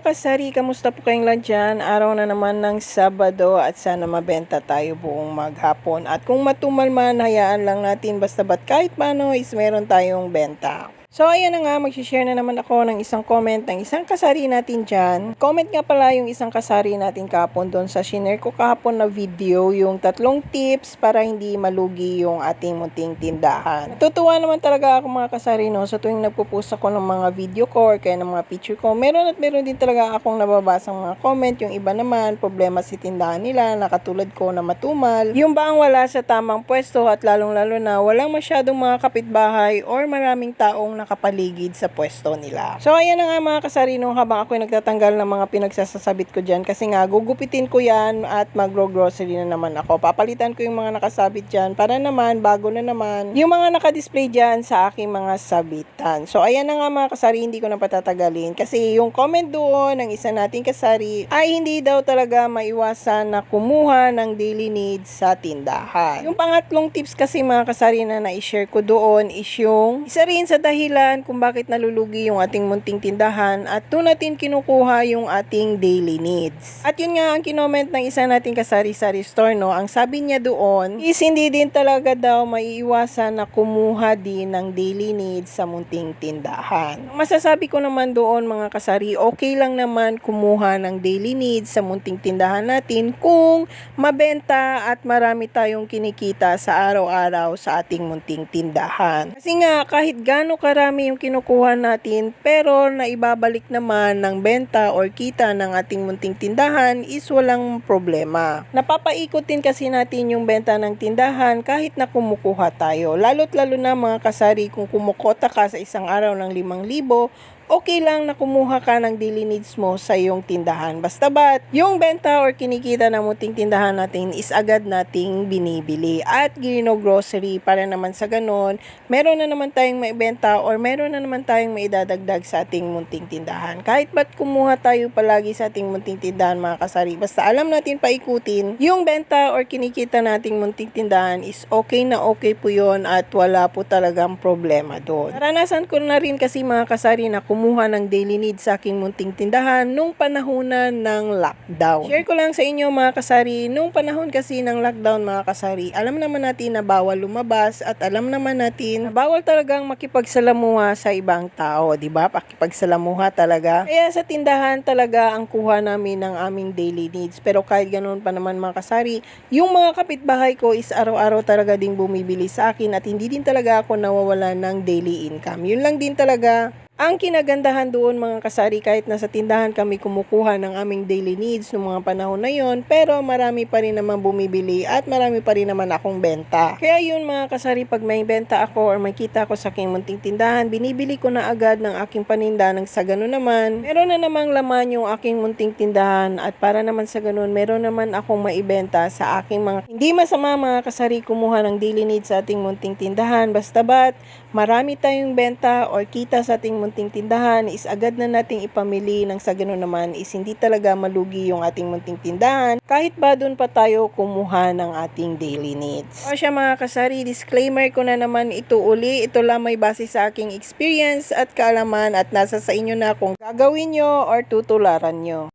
mga kasari, kamusta po kayong lahat dyan? Araw na naman ng Sabado at sana mabenta tayo buong maghapon. At kung matumal man, hayaan lang natin basta ba't kahit paano is meron tayong benta. So ayan na nga, mag-share na naman ako ng isang comment ng isang kasari natin dyan. Comment nga pala yung isang kasari natin kahapon doon sa shinare ko kahapon na video, yung tatlong tips para hindi malugi yung ating munting tindahan. Tutuwa naman talaga ako mga kasari no, sa tuwing nagpo-post ako ng mga video ko or kaya ng mga picture ko. Meron at meron din talaga akong nababasang mga comment. Yung iba naman, problema si tindahan nila, na katulad ko na matumal. Yung ba ang wala sa tamang pwesto at lalong-lalo na walang masyadong mga kapitbahay or maraming taong nakapaligid sa pwesto nila. So ayan na nga mga kasarino habang ako nagtatanggal ng mga pinagsasasabit ko dyan kasi nga gugupitin ko yan at magro-grocery na naman ako. Papalitan ko yung mga nakasabit dyan para naman bago na naman yung mga nakadisplay dyan sa aking mga sabitan. So ayan na nga mga kasari hindi ko na patatagalin kasi yung comment doon ng isa nating kasari ay hindi daw talaga maiwasan na kumuha ng daily needs sa tindahan. Yung pangatlong tips kasi mga kasari na na-share ko doon is yung isa rin sa dahilan kung bakit nalulugi yung ating munting tindahan at doon natin kinukuha yung ating daily needs. At yun nga ang kinoment ng isa nating kasari-sari store, no? Ang sabi niya doon is hindi din talaga daw maiiwasan na kumuha din ng daily needs sa munting tindahan. Masasabi ko naman doon mga kasari, okay lang naman kumuha ng daily needs sa munting tindahan natin kung mabenta at marami tayong kinikita sa araw-araw sa ating munting tindahan. Kasi nga kahit gaano karami yung kinukuha natin pero naibabalik naman ng benta or kita ng ating munting tindahan is walang problema. Napapaikot din kasi natin yung benta ng tindahan kahit na kumukuha tayo. Lalo't lalo na mga kasari kung kumukota ka sa isang araw ng 5,000 okay lang na kumuha ka ng daily needs mo sa iyong tindahan. Basta ba't yung benta or kinikita ng muting tindahan natin is agad nating binibili at gino-grocery para naman sa ganon, meron na naman tayong maibenta or meron na naman tayong maidadagdag sa ating munting tindahan. Kahit ba't kumuha tayo palagi sa ating munting tindahan mga kasari, basta alam natin paikutin, yung benta or kinikita nating munting tindahan is okay na okay po yon at wala po talagang problema doon. Naranasan ko na rin kasi mga kasari na kumuha ng daily needs sa aking munting tindahan nung panahonan ng lockdown. Share ko lang sa inyo mga kasari, nung panahon kasi ng lockdown mga kasari, alam naman natin na bawal lumabas at alam naman natin na bawal talagang makipagsalamuha sa ibang tao, di ba? Pakipagsalamuha talaga. Kaya sa tindahan talaga ang kuha namin ng aming daily needs. Pero kahit ganoon pa naman mga kasari, yung mga kapitbahay ko is araw-araw talaga ding bumibili sa akin at hindi din talaga ako nawawala ng daily income. Yun lang din talaga ang kinagandahan doon mga kasari kahit nasa tindahan kami kumukuha ng aming daily needs noong mga panahon na yon pero marami pa rin naman bumibili at marami pa rin naman akong benta. Kaya yun mga kasari pag may benta ako or may kita ako sa aking munting tindahan binibili ko na agad ng aking paninda ng sa ganun naman meron na namang laman yung aking munting tindahan at para naman sa ganun meron naman akong maibenta sa aking mga hindi masama mga kasari kumuha ng daily needs sa ating munting tindahan basta bat marami tayong benta or kita sa ating munting tindahan is agad na nating ipamili ng sa ganun naman is hindi talaga malugi yung ating munting tindahan kahit ba doon pa tayo kumuha ng ating daily needs. O siya mga kasari, disclaimer ko na naman ito uli. Ito lang may base sa aking experience at kaalaman at nasa sa inyo na kung gagawin nyo or tutularan nyo.